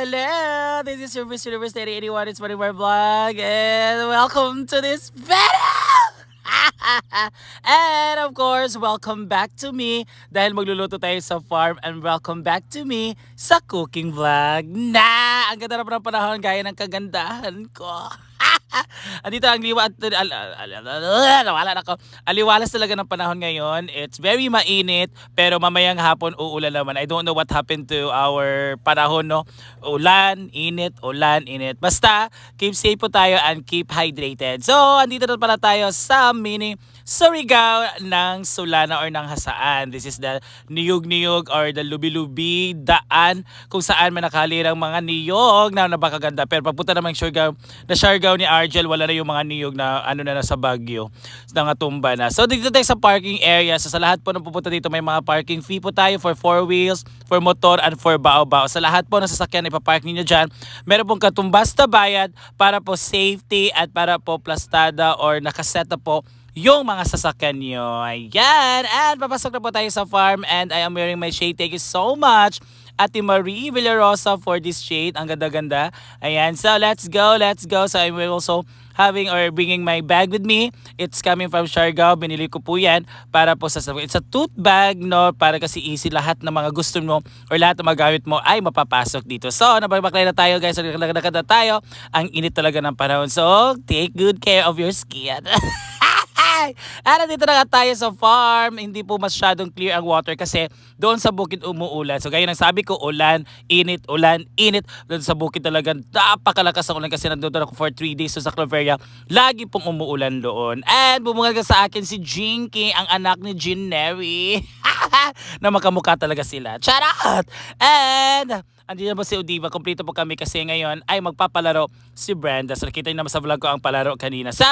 Hello! This is your Miss Universe 8081. It's More Vlog and welcome to this video! and of course, welcome back to me dahil magluluto tayo sa farm and welcome back to me sa cooking vlog na ang ganda na ng panahon gaya ng kagandahan ko. Andito ang liwa at al, al, al, al, al, nawala na ako. Aliwalas talaga ng panahon ngayon. It's very mainit pero mamayang hapon uulan naman. I don't know what happened to our panahon no. Ulan, init, ulan, init. Basta keep safe po tayo and keep hydrated. So, andito na pala tayo sa mini Surigao ng Sulana or ng Hasaan. This is the niyog-niyog or the lubi-lubi daan kung saan man nakalirang mga niyog na napakaganda. Pero pagpunta naman Surigao, na Siargao ni Argel, wala na yung mga niyog na ano na nasa Baguio. Nangatumba na. So dito tayo sa parking area. So sa lahat po ng pupunta dito may mga parking fee po tayo for four wheels, for motor, and for bao-bao. Sa lahat po ng sasakyan ipapark ninyo dyan, meron pong katumbas na bayad para po safety at para po plastada or nakaseta po yung mga sasakyan nyo. Ayan. And papasok na po tayo sa farm and I am wearing my shade. Thank you so much. Ate Marie Villarosa for this shade. Ang ganda-ganda. Ayan. So, let's go. Let's go. So, I'm also having or bringing my bag with me. It's coming from Siargao. Binili ko po yan para po sa... It's a tote bag, no? Para kasi easy lahat ng mga gusto mo or lahat ng magamit mo ay mapapasok dito. So, nababaklay na tayo guys. So, nakakada na tayo. Ang init talaga ng panahon. So, take good care of your skin. Ay! Ah, dito na nga tayo sa farm. Hindi po masyadong clear ang water kasi doon sa bukid umuulan. So gaya ng sabi ko, ulan, init, ulan, init. Doon sa bukid talaga napakalakas ang ulan kasi nandun ako for 3 days so sa Cloveria. Lagi pong umuulan doon. And bumungal ka sa akin si Jinky, ang anak ni Jean Neri. na makamukha talaga sila. Charot! And Andito na po si Udiva. Kompleto po kami kasi ngayon ay magpapalaro si Brenda. So nakita niyo naman sa vlog ko ang palaro kanina. So,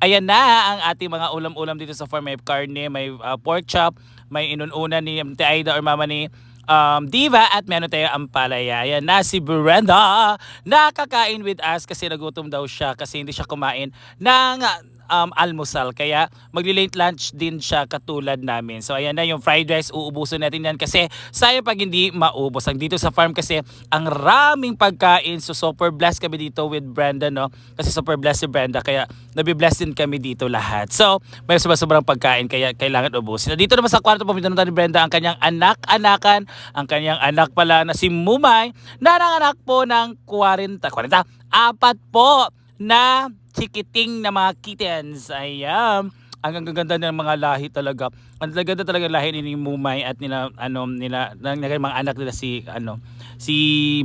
ayan na ang ating mga ulam-ulam dito sa farm. May karne, may uh, pork chop, may inununa ni Ate Aida or mama ni um, Diva at meron tayo ang palaya. Ayan na si Brenda. Nakakain with us kasi nagutom daw siya kasi hindi siya kumain ng um, almusal. Kaya magli-late lunch din siya katulad namin. So ayan na yung fried rice, uubusin natin yan kasi sayang pag hindi maubos. Ang dito sa farm kasi ang raming pagkain. So super blessed kami dito with Brenda no. Kasi super blessed si Brenda kaya nabibless din kami dito lahat. So may sobrang pagkain kaya kailangan ubusin. Dito naman sa kwarto pumunta ni Brenda ang kanyang anak-anakan, ang kanyang anak pala na si Mumay na nanganak po ng 40, 40, apat po na chikiting na mga kittens. Ayan. Ang gaganda ng mga lahi talaga. Ang gaganda talaga lahi ni Mumay at nila ano nila ng, mga anak nila si ano si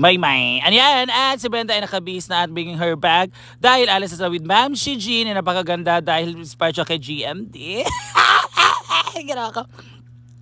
Maymay. Ayan, at si Brenda ay nakabis na at bringing her bag dahil alas sa with Ma'am Shiji na napakaganda dahil inspired siya kay GMD. Ginawa ko.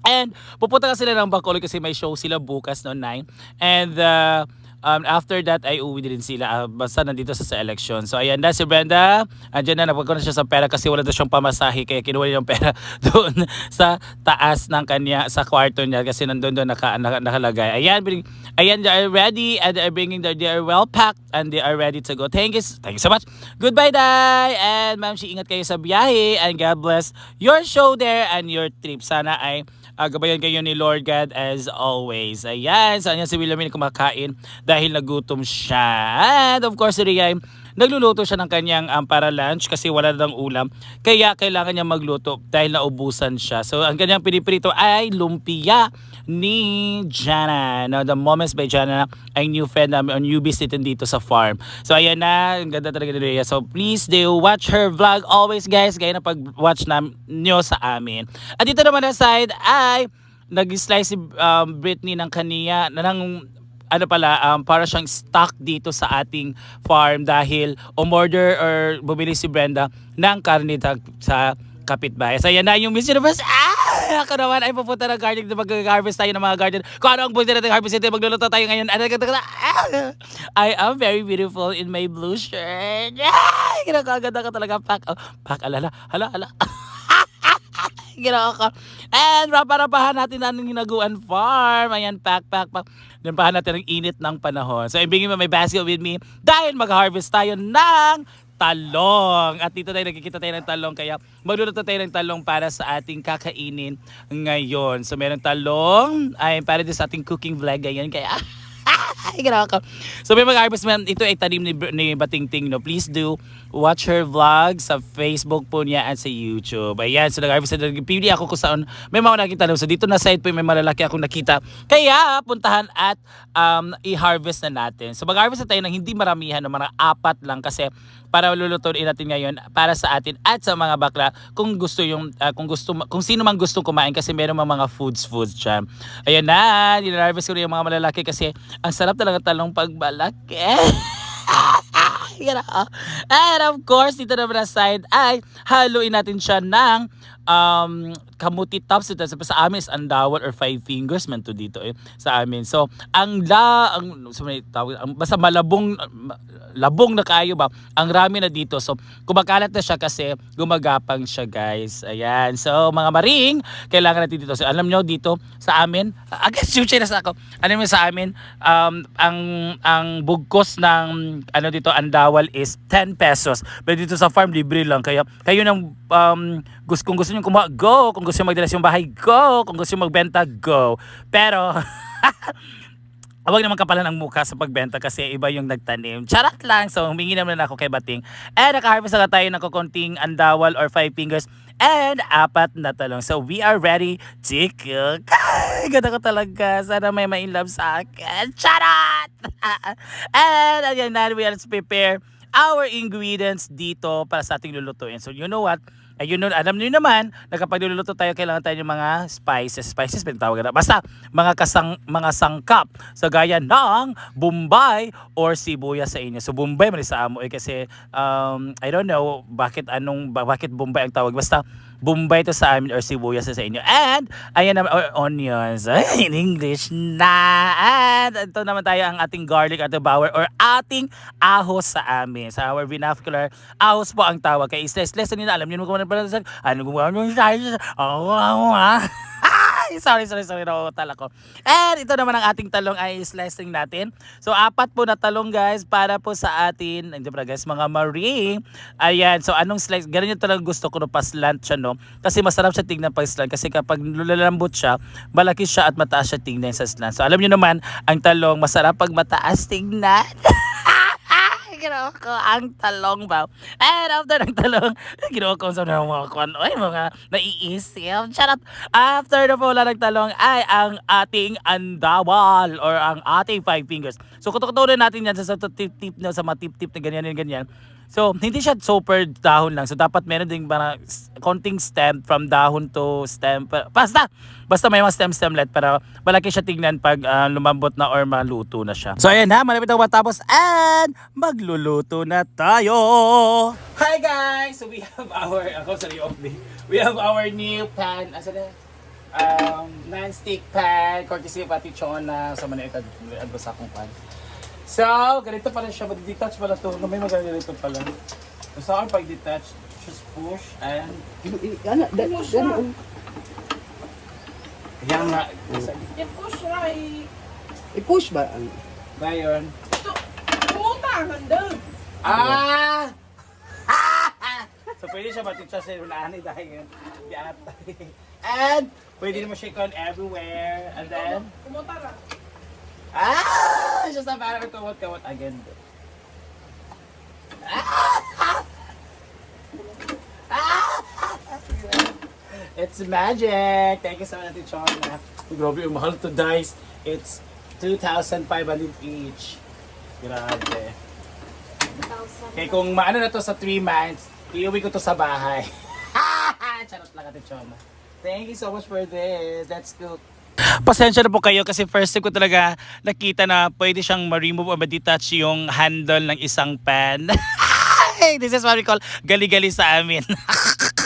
And pupunta ka sila ng Bacolod kasi may show sila bukas no 9. And uh, um, after that ay uwi din sila uh, basta nandito sa, sa election. So ayan na si Brenda. Andiyan na napagkuha na siya sa pera kasi wala na siyang pamasahe kaya kinuha niya yung pera doon sa taas ng kanya sa kwarto niya kasi nandun doon naka, naka, nakalagay. Ayan, bring, ayan they are ready and they are bringing their, they are well packed and they are ready to go. Thank you, thank you so much. Goodbye, Day! And ma'am, si ingat kayo sa biyahe and God bless your show there and your trip. Sana ay uh, gabayan kayo ni Lord God as always. Ayan, saan yan si William kumakain dahil nagutom siya. And of course, Ria, nagluluto siya ng kanyang um, para lunch kasi wala nang ulam. Kaya kailangan niya magluto dahil naubusan siya. So, ang kanyang piniprito ay lumpia ni Jana. No, the Moments by Jana ay new friend namin on newbies dito sa farm. So, ayan na. Ang ganda talaga ni Rhea. So, please do watch her vlog always, guys. Gaya na pag-watch na nyo sa amin. At dito naman na side ay nag-slice si um, Britney ng kaniya ng ano pala, um, para siyang stock dito sa ating farm dahil umorder or bumili si Brenda ng karne sa kapitbahay. So yan na yung Miss Universe. Ah! Ako naman ay pupunta ng garden na mag-harvest tayo ng mga garden. Kung ano ang busin natin harvest natin, magluluto tayo ngayon. I am very beautiful in my blue shirt. Ah! Kinakaganda ka talaga. Pak, oh, pak, alala, hala, hala. ginawa ko. And rapa-rapahan natin ang hinaguan farm. Ayan, pack, pack, pack. Lampahan natin ang init ng panahon. So, ibigin mo may basket with me dahil mag-harvest tayo ng talong. At dito tayo nakikita tayo ng talong kaya magluluto tayo ng talong para sa ating kakainin ngayon. So meron talong ay para din sa ating cooking vlog ngayon kaya Grabe ka. So may mag-harvest man, ito ay tanim ni, ni Batingting, no? Please do watch her vlog sa Facebook po niya at sa YouTube. Ayan, so nag-harvest na pili ako kung saan may mga nakita So dito na side po may malalaki akong nakita. Kaya puntahan at um, i-harvest na natin. So mag-harvest na tayo ng hindi maramihan, no? mga apat lang kasi para lulutuin natin ngayon para sa atin at sa mga bakla kung gusto yung ah, kung gusto kung sino man gusto kumain kasi meron mga mga foods foods dyan. Ayan na, dinarvest ko rin yung mga malalaki kasi ang sarap talaga talong pagbalaki. Yan. And of course, dito naman na side ay haluin natin siya ng um, kamuti tops. Ito sa, sa amin is andawal or five fingers man to dito eh, sa amin. So, ang la, ang, so, tawag, ang, basta malabong, ma- labong na kayo ba, ang rami na dito. So, kumakalat na siya kasi gumagapang siya guys. Ayan. So, mga maring, kailangan natin dito. So, alam nyo dito sa amin, guess yung na sa ako, alam mo sa amin, um, ang, ang bugkos ng ano dito, andawal is 10 pesos. Pero dito sa farm, libre lang. Kaya kayo nang um, gusto, kung gusto nyo kumuha, go. Kung gusto nyo magdala yung bahay, go. Kung gusto nyo magbenta, go. Pero, Huwag naman kapalan ang mukha sa pagbenta kasi iba yung nagtanim. Charot lang. So, humingi naman ako kay Bating. And nakaharvest na tayo ng kukunting andawal or five fingers and apat na talong. So, we are ready to cook. Ganda ko talaga. Sana may ma-inlove sa akin. Charot! and again, now we let's prepare our ingredients dito para sa ating lulutuin. So, you know what? Ayun nun, alam niyo naman na kapag niluluto tayo, kailangan tayo ng mga spices. Spices, pinatawag na. Basta, mga, kasang, mga sangkap. So, gaya ng Bombay or sibuyas sa inyo. So, Bombay, mali sa amo eh, kasi, um, I don't know, bakit anong, ba- bakit Bombay ang tawag. Basta, Bombay to sa amin or sibuyas sa inyo. And, ayan naman, or onions. In English na. And, ito naman tayo ang ating garlic at bower or ating ahos sa amin. Sa our vernacular, ahos po ang tawag. Kaya isles-les nila, alam niyo kung ano pala ano gumawa nyo oh, oh, ah. Ay, sorry, sorry, sorry, nauutal ako. And ito naman ang ating talong ay slicing natin. So, apat po na talong guys para po sa atin, hindi ba guys, mga marie. Ayan, so anong slice, ganun yung talaga gusto ko no paslant siya no. Kasi masarap siya tingnan pag slant. Kasi kapag lulalambot siya, malaki siya at mataas siya tingnan sa slant. So, alam niyo naman, ang talong masarap pag mataas tingnan. ginawa ko ang talong ba. And after ng talong, ginawa ko sa mga kwan, ay mga naiisip. Charot. After na po wala ng talong ay ang ating andawal or ang ating five fingers. So kutukutunan natin yan sa, sa tip-tip na sa mga tip-tip na ganyan and ganyan. So, hindi siya super dahon lang. So, dapat meron ding s- konting stem from dahon to stem. Basta, basta may mga stem-stemlet para malaki siya tingnan pag ah, lumambot na or maluto na siya. So, ayan ha. Malapit ako matapos and magluluto na tayo. Hi guys! So, we have our, ako sorry, off me. We have our new pan. Asa na? Um, non-stick pan. Courtesy of Ate Chona. Sa manila, ito sa akong pan. So, ganito pala siya. Mag-detach pala to. May magaganito pala. So, ako pag-detach, just push and... Ano, dali, dali. Yan nga. I-push right. I-push ba? Ngayon. Pumuntahan doon. Ah! so, pwede siya matitsa sa unahan dahil di ata. And, pwede naman siya on everywhere. And then, Pumunta na. ah! Siya sa parang kawat-kawat again. It's magic! Thank you so much, Ate Chona. Grabe, yung mahal to dice. It's 2,500 each. Grabe. Kaya kung maano na to sa 3 months, iuwi ko to sa bahay. Charot lang, Ate Chona. Thank you so much for this. Let's cook. Pasensya na po kayo kasi first time ko talaga nakita na pwede siyang ma-remove o ma-detach yung handle ng isang pan. This is what we call gali-gali sa amin.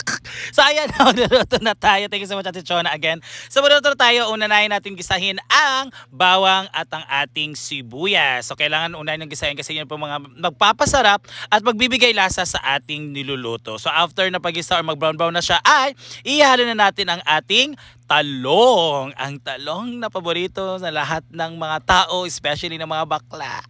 So ayan, magluluto na tayo. Thank you so much Ate Chona again. So magluluto na tayo, unanahin natin gisahin ang bawang at ang ating sibuyas. So kailangan unahin yung gisahin kasi yun po mga magpapasarap at magbibigay lasa sa ating niluluto. So after na pag-isa or mag-brown-brown na siya ay ihalo na natin ang ating talong. Ang talong na paborito sa lahat ng mga tao, especially ng mga bakla.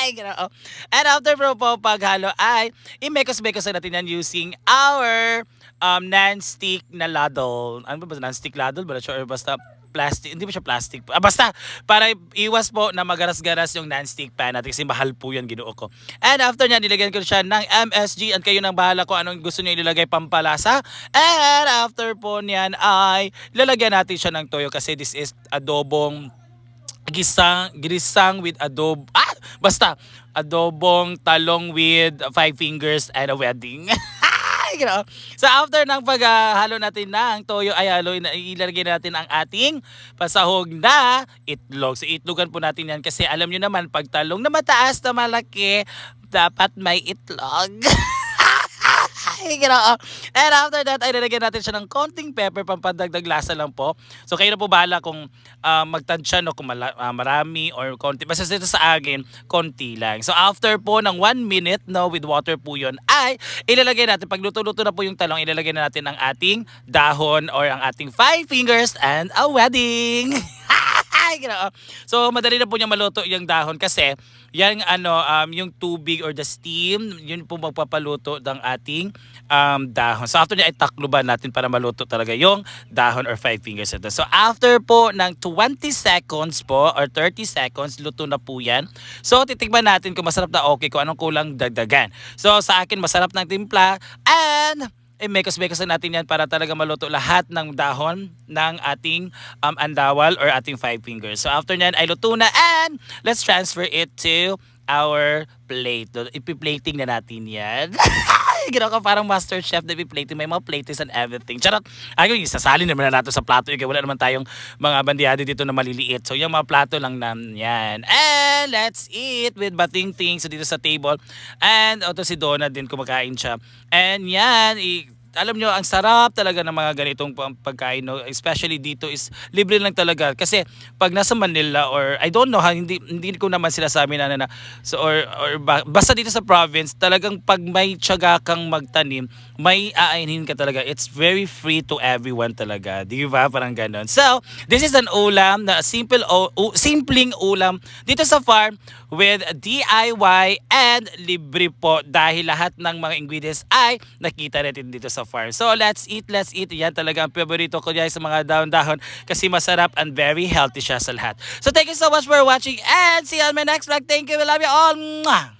Ay, ginoo. And after bro po, paghalo ay imekos-mekos na natin yan using our um, non-stick na ladle. Ano ba? Non-stick ladle? Ba? Sure, basta plastic, hindi ba siya plastic? Ah, basta, para iwas po na magaras-garas yung non-stick pan natin kasi mahal po yan, ginoo ko. And after niya, nilagyan ko siya ng MSG at kayo nang bahala kung anong gusto niyo ilagay pampalasa. And after po niyan ay lalagyan natin siya ng toyo kasi this is adobong gisang, girisang with adobo. Ah! Basta, adobong talong with five fingers and a wedding. You know? So after ng paghalo natin ng toyo ay halo, ilalagay natin ang ating pasahog na itlog. So itlogan po natin yan kasi alam nyo naman pag talong na mataas na malaki, dapat may itlog. Ginoo. And after that, ay lalagyan natin siya ng konting pepper, pampadagdag lasa lang po. So kayo na po bahala kung uh, magtansya no, kung mala- ah, marami or konti. Basta dito sa akin, konti lang. So after po ng 1 minute no, with water po yun, ay ilalagay natin, pag luto-luto na po yung talong, ilalagay na natin ang ating dahon or ang ating five fingers and a wedding. So, madali na po niya maluto yung dahon kasi yan ano, um, yung tubig or the steam, yun po magpapaluto ng ating um, dahon. So, after niya, itakluban natin para maluto talaga yung dahon or five fingers ito. So, after po ng 20 seconds po or 30 seconds, luto na po yan. So, titigman natin kung masarap na okay, kung anong kulang dagdagan. So, sa akin, masarap ng timpla and eh, mekos-mekos na natin yan para talaga maluto lahat ng dahon ng ating um, andawal or ating five fingers. So after nyan ay luto na and let's transfer it to our plate. Ipi-plating na natin yan. Ginawa ka parang master chef na ipi-plating. May mga plates and everything. Charot. Ayun, isasali naman na natin sa plato. Yung wala naman tayong mga bandihado dito na maliliit. So yung mga plato lang na yan. And let's eat with bating things dito sa table. And ito si Donna din kumakain siya. And yan, i- alam nyo, ang sarap talaga ng mga ganitong pagkain, no? especially dito is libre lang talaga. Kasi pag nasa Manila or I don't know, ha, hindi, hindi ko naman sila sa amin na, na so, or, or ba- basta dito sa province, talagang pag may tiyaga kang magtanim, may aayinin ka talaga. It's very free to everyone talaga. Di ba? Parang ganon. So, this is an ulam na simple, o, u- simpleng ulam dito sa farm with DIY and libre po dahil lahat ng mga ingredients ay nakita natin dito sa farm. So let's eat, let's eat. Yan talaga ang favorito ko dyan sa mga dahon-dahon kasi masarap and very healthy siya sa lahat. So thank you so much for watching and see you on my next vlog. Thank you. We love you all. Mwah!